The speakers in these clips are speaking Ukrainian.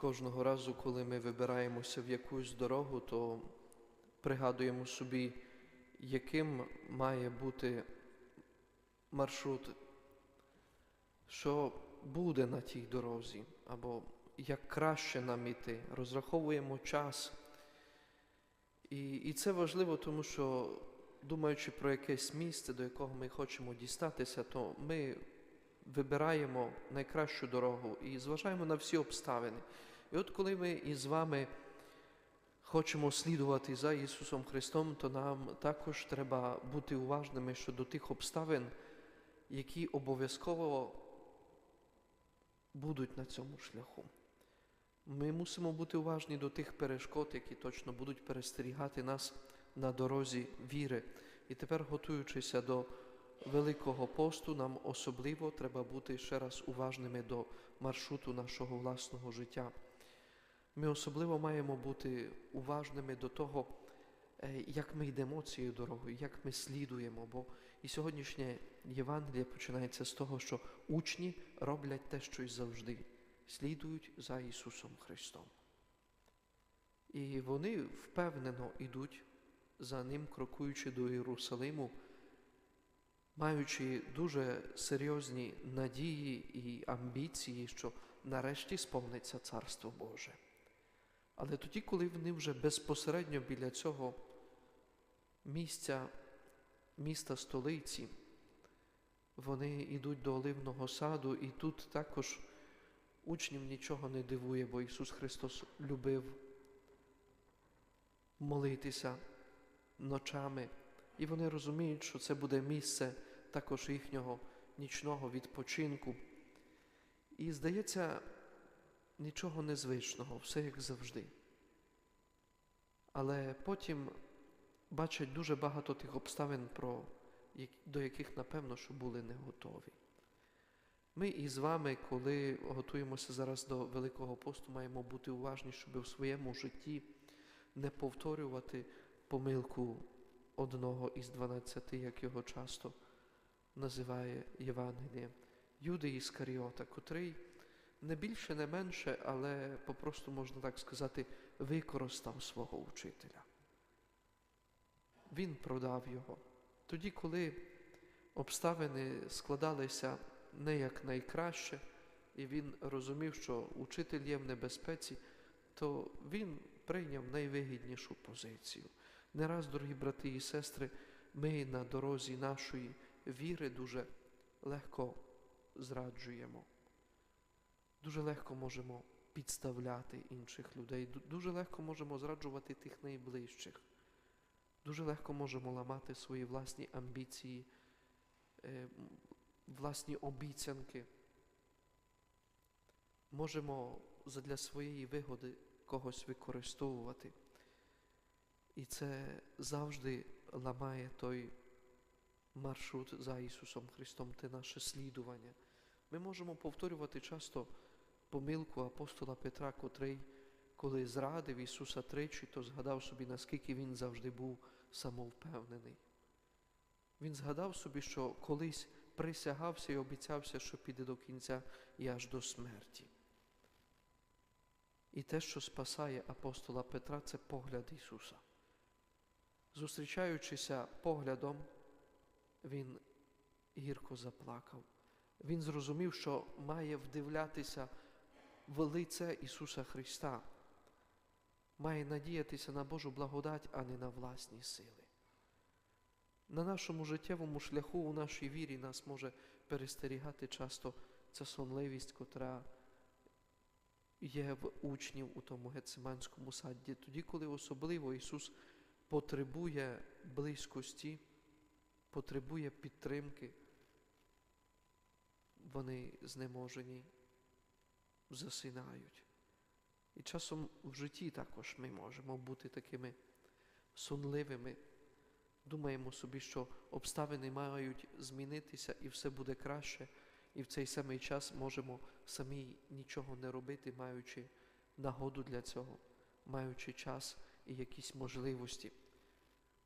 Кожного разу, коли ми вибираємося в якусь дорогу, то пригадуємо собі, яким має бути маршрут, що буде на тій дорозі, або як краще нам іти, розраховуємо час. І, і це важливо, тому що, думаючи про якесь місце, до якого ми хочемо дістатися, то ми вибираємо найкращу дорогу і зважаємо на всі обставини. І от коли ми із вами хочемо слідувати за Ісусом Христом, то нам також треба бути уважними щодо тих обставин, які обов'язково будуть на цьому шляху. Ми мусимо бути уважні до тих перешкод, які точно будуть перестерігати нас на дорозі віри. І тепер, готуючися до Великого посту, нам особливо треба бути ще раз уважними до маршруту нашого власного життя. Ми особливо маємо бути уважними до того, е, як ми йдемо цією дорогою, як ми слідуємо. Бо і сьогоднішнє Євангеліє починається з того, що учні роблять те, що й завжди, слідують за Ісусом Христом. І вони впевнено йдуть за Ним, крокуючи до Єрусалиму, маючи дуже серйозні надії і амбіції, що нарешті сповниться Царство Боже. Але тоді, коли вони вже безпосередньо біля цього місця, міста столиці, вони йдуть до Оливного саду, і тут також учнів нічого не дивує, бо Ісус Христос любив молитися ночами, і вони розуміють, що це буде місце також їхнього нічного відпочинку. І здається, нічого незвичного, все як завжди. Але потім бачать дуже багато тих обставин, про, до яких, напевно, що були не готові. Ми із вами, коли готуємося зараз до Великого посту, маємо бути уважні, щоб в своєму житті не повторювати помилку одного із дванадцяти, як його часто називає Євангеліє, Юди Іскаріота, котрий не більше, не менше, але попросту можна так сказати, використав свого учителя. Він продав його. Тоді, коли обставини складалися не як найкраще, і він розумів, що учитель є в небезпеці, то він прийняв найвигіднішу позицію. Не раз, дорогі брати і сестри, ми на дорозі нашої віри дуже легко зраджуємо. Дуже легко можемо підставляти інших людей, дуже легко можемо зраджувати тих найближчих, дуже легко можемо ламати свої власні амбіції, е, власні обіцянки. Можемо задля своєї вигоди когось використовувати. І це завжди ламає той маршрут за Ісусом Христом, те наше слідування. Ми можемо повторювати часто помилку апостола Петра, котрий, коли зрадив Ісуса тричі, то згадав собі, наскільки Він завжди був самовпевнений. Він згадав собі, що колись присягався і обіцявся, що піде до кінця і аж до смерті. І те, що спасає апостола Петра, це погляд Ісуса. Зустрічаючися поглядом, Він гірко заплакав. Він зрозумів, що має вдивлятися в Ісуса Христа, має надіятися на Божу благодать, а не на власні сили. На нашому життєвому шляху, у нашій вірі нас може перестерігати часто ця сонливість, котра є в учнів у тому гециманському саді, тоді, коли особливо Ісус потребує близькості, потребує підтримки вони знеможені, засинають. І часом в житті також ми можемо бути такими сунливими. Думаємо собі, що обставини мають змінитися і все буде краще, і в цей самий час можемо самі нічого не робити, маючи нагоду для цього, маючи час і якісь можливості.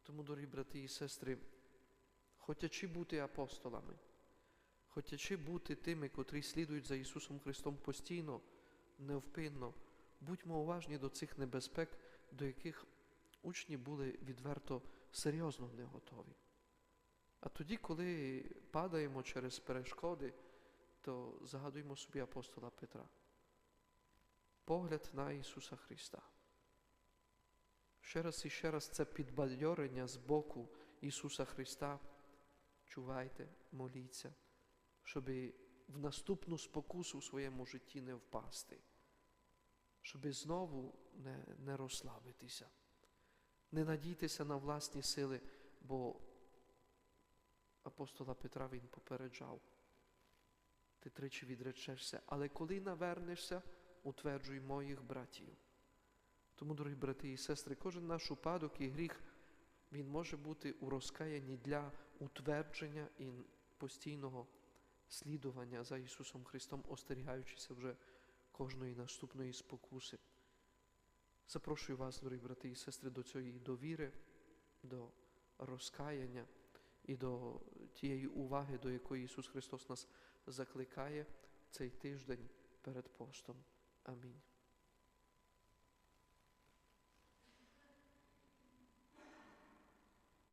Тому, дорогі брати і сестри, хочучи бути апостолами, Хотячи бути тими, котрі слідують за Ісусом Христом постійно, невпинно, будьмо уважні до цих небезпек, до яких учні були відверто серйозно не готові. А тоді, коли падаємо через перешкоди, то згадуємо собі апостола Петра. Погляд на Ісуса Христа. Ще раз і ще раз це підбадьорення з боку Ісуса Христа. Чувайте, моліться, щоб в наступну спокусу в своєму житті не впасти, щоб знову не, не розслабитися, не надійтеся на власні сили, бо апостола Петра він попереджав. Ти тричі відречешся, але коли навернешся, утверджуй моїх братів. Тому, дорогі брати і сестри, кожен наш упадок і гріх, він може бути у розкаянні для утвердження і постійного слідування за Ісусом Христом, остерігаючися вже кожної наступної спокуси. Запрошую вас, дорогі брати і сестри, до цієї довіри, до розкаяння і до тієї уваги, до якої Ісус Христос нас закликає цей тиждень перед постом. Амінь.